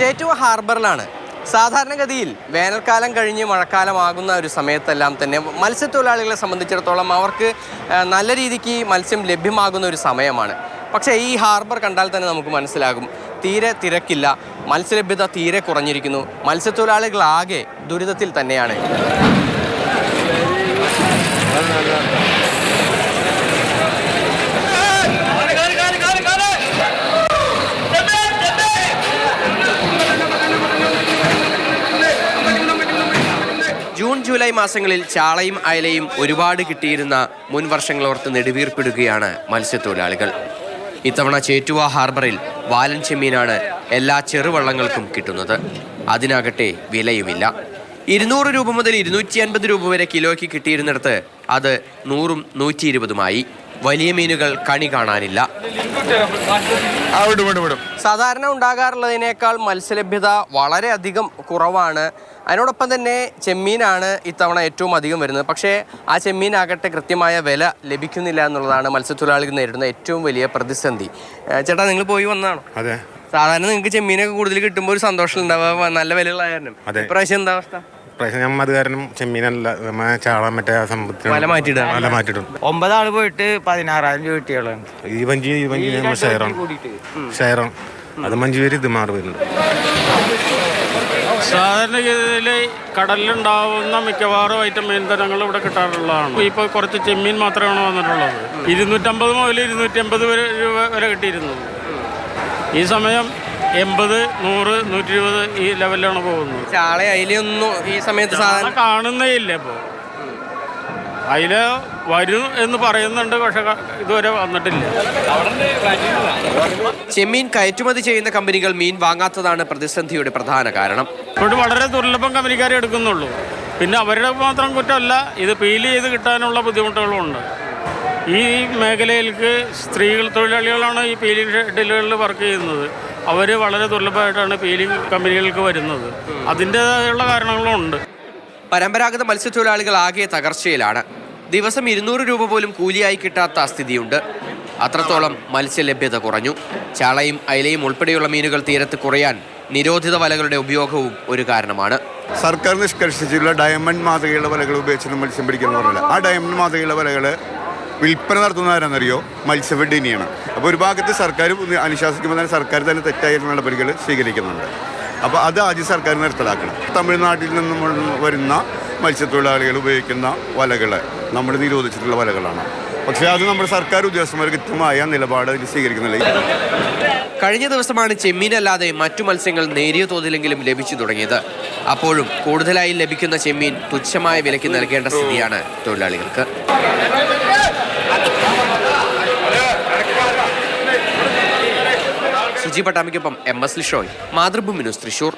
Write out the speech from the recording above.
ചേറ്റുവ ഹാർബറിലാണ്. സാധാരണഗതിയിൽ വേനൽക്കാലം കഴിഞ്ഞ് മഴക്കാലമാകുന്ന ഒരു സമയത്തെല്ലാം തന്നെ മത്സ്യത്തൊഴിലാളികളെ സംബന്ധിച്ചിടത്തോളം അവർക്ക് നല്ല രീതിക്ക് മത്സ്യം ലഭ്യമാകുന്ന ഒരു സമയമാണ്. പക്ഷേ ഈ ഹാർബർ കണ്ടാൽ തന്നെ നമുക്ക് മനസ്സിലാകും. തീരെ തിരക്കില്ല. മത്സ്യലഭ്യത തീരെ കുറഞ്ഞിരിക്കുന്നു. മത്സ്യത്തൊഴിലാളികളാകെ ദുരിതത്തിൽ തന്നെയാണ്. ജൂലൈ മാസങ്ങളിൽ ചാളയും അയലയും ഒരുപാട് കിട്ടിയിരുന്ന മുൻ വർഷങ്ങളോർത്ത് നെടുവീർപ്പിടുകയാണ് മത്സ്യത്തൊഴിലാളികൾ. ഇത്തവണ ചേറ്റുവ ഹാർബറിൽ വാലൻ ചെമ്മീനാണ് എല്ലാ ചെറുവള്ളങ്ങൾക്കും കിട്ടുന്നത്. അതിനാകട്ടെ വിലയുമില്ല. ഇരുന്നൂറ് രൂപ മുതൽ ഇരുന്നൂറ്റി അൻപത് രൂപ വരെ കിലോയ്ക്ക് കിട്ടിയിരുന്നിടത്ത് അത് നൂറും നൂറ്റി ഇരുപതുമായി വലിയ മീനുകൾ കണി കാണാനില്ല. സാധാരണ ഉണ്ടാകാറുള്ളതിനേക്കാൾ മത്സ്യലഭ്യത വളരെയധികം കുറവാണ്. അതിനോടൊപ്പം തന്നെ ചെമ്മീനാണ് ഇത്തവണ ഏറ്റവും അധികം വരുന്നത്. പക്ഷേ ആ ചെമ്മീനാകട്ടെ കൃത്യമായ വില ലഭിക്കുന്നില്ല എന്നുള്ളതാണ് മത്സ്യത്തൊഴിലാളികൾ നേരിടുന്ന ഏറ്റവും വലിയ പ്രതിസന്ധി. ചേട്ടാ നിങ്ങൾ പോയി വന്നതാണോ? അതെ. സാധാരണ നിങ്ങൾക്ക് ചെമ്മീനൊക്കെ കൂടുതൽ കിട്ടുമ്പോൾ ഒരു സന്തോഷം ഉണ്ടാവുക നല്ല വിലകളായാലും ഇപ്രാവശ്യം എന്താ അവസ്ഥ? പ്രാവശ്യം ഞാൻ അത് കാരണം ചെമ്മീനല്ല നമ്മ ചാള മറ്റേ ആ സംഭവത്തിന് വല മാറ്റിയിടാണ്. വല മാറ്റിയിടും ഒമ്പതാൾ പോയിട്ട് പതിനാറായിരം രൂപ കിട്ടിയുള്ളതാണ്. ഈ വഞ്ചി ഈ വഞ്ചി നമ്മൾ ഷെയറാണ്. ഷെയറാണ്. അത് മഞ്ചു പേര് ഇത് മാറി വരുന്നുണ്ട്. സാധാരണഗതിയിൽ കടലിലുണ്ടാവുന്ന മിക്കവാറും ഐറ്റം മീൻതരങ്ങൾ ഇവിടെ കിട്ടാറുള്ളതാണ്. ഇപ്പോൾ കുറച്ച് ചെമ്മീൻ മാത്രമാണ് വന്നിട്ടുള്ളത്. ഇരുന്നൂറ്റമ്പത് മുതൽ ഇരുന്നൂറ്റമ്പത് വരെ രൂപ വരെ കിട്ടിയിരുന്നു. ഈ സമയം എൺപത് നൂറ് നൂറ്റി ഇരുപത് ഈ ലെവലിലാണ് പോകുന്നത്. ചാള അതിലൊന്നും ഈ സമയത്ത് സാധാരണ അത് കാണുന്നേ ഇല്ല ഇപ്പോൾ അതിൽ വരും എന്ന് പറയുന്നുണ്ട് പക്ഷെ ഇതുവരെ വന്നിട്ടില്ല. ചെമ്മീൻ കയറ്റുമതി ചെയ്യുന്ന കമ്പനികൾ മീൻ വാങ്ങാത്തതാണ് പ്രതിസന്ധിയുടെ പ്രധാന കാരണം. ഇവിടെ വളരെ ദുർലഭം കമ്പനിക്കാരെ എടുക്കുന്നുള്ളൂ. പിന്നെ അവരുടെ മാത്രം കുറ്റമല്ല ഇത് പീൽ ചെയ്ത് കിട്ടാനുള്ള ബുദ്ധിമുട്ടുകളും ഉണ്ട് ഈ മേഖലയിലേക്ക് സ്ത്രീകൾ തൊഴിലാളികളാണ് ഈ പീലിംഗ് ഷെഡിലുകളിൽ വർക്ക് ചെയ്യുന്നത്. അവർ വളരെ ദുർലഭമായിട്ടാണ് പീലിംഗ് കമ്പനികൾക്ക് വരുന്നത്. അതിന്റേതായുള്ള കാരണങ്ങളും ഉണ്ട് പരമ്പരാഗത മത്സ്യത്തൊഴിലാളികൾ ആകെ തകർച്ചയിലാണ്. ദിവസം ഇരുന്നൂറ് രൂപ പോലും കൂലിയായി കിട്ടാത്ത സ്ഥിതിയുണ്ട്. അത്രത്തോളം മത്സ്യലഭ്യത കുറഞ്ഞു. ചാളയും അയലയും ഉൾപ്പെടെയുള്ള മീനുകൾ തീരത്ത് കുറയാൻ നിരോധിത വലകളുടെ ഉപയോഗവും ഒരു കാരണമാണ്. സർക്കാർ നിഷ്കർഷിച്ചിട്ടുള്ള ഡയമണ്ട് മാതൃകയുള്ള വലകൾ ഉപയോഗിച്ച് മത്സ്യം പിടിക്കുന്ന പറയില്ല ആ ഡയമണ്ട് മാതൃകയുള്ള വലകൾ വിൽപ്പന നടത്തുന്ന ആരാന്നറിയോ? മത്സ്യഫെഡ് ഇനിയാണ് അപ്പോൾ ഒരു ഭാഗത്ത് സർക്കാർ അനുശാസിക്കുമ്പോൾ തന്നെ സർക്കാർ തന്നെ തെറ്റായ നടപടികൾ സ്വീകരിക്കുന്നുണ്ട്. അപ്പോൾ അത് ആദ്യം സർക്കാർ നിർത്തലാക്കണം. തമിഴ്നാട്ടിൽ നിന്നും വരുന്ന മത്സ്യത്തൊഴിലാളികൾ ഉപയോഗിക്കുന്ന വലകൾ നമ്മൾ നിരോധിച്ചിട്ടുള്ള വലകളാണ്. പക്ഷേ അത് നമ്മുടെ സർക്കാർ ഉദ്യോഗസ്ഥന്മാർ കൃത്യമായ നിലപാട് സ്വീകരിക്കുന്നില്ല. കഴിഞ്ഞ ദിവസമാണ് ചെമ്മീനല്ലാതെ മറ്റു മത്സ്യങ്ങൾ നേരിയ തോതിലെങ്കിലും ലഭിച്ചു തുടങ്ങിയത്. അപ്പോഴും കൂടുതലായി ലഭിക്കുന്ന ചെമ്മീൻ തുച്ഛമായ വിലയ്ക്ക് നൽകേണ്ട സ്ഥിതിയാണ് തൊഴിലാളികൾക്ക്. Suji പട്ടാമിക്കൊപ്പം M S Lishoy Mathrubhumi news Thrissur.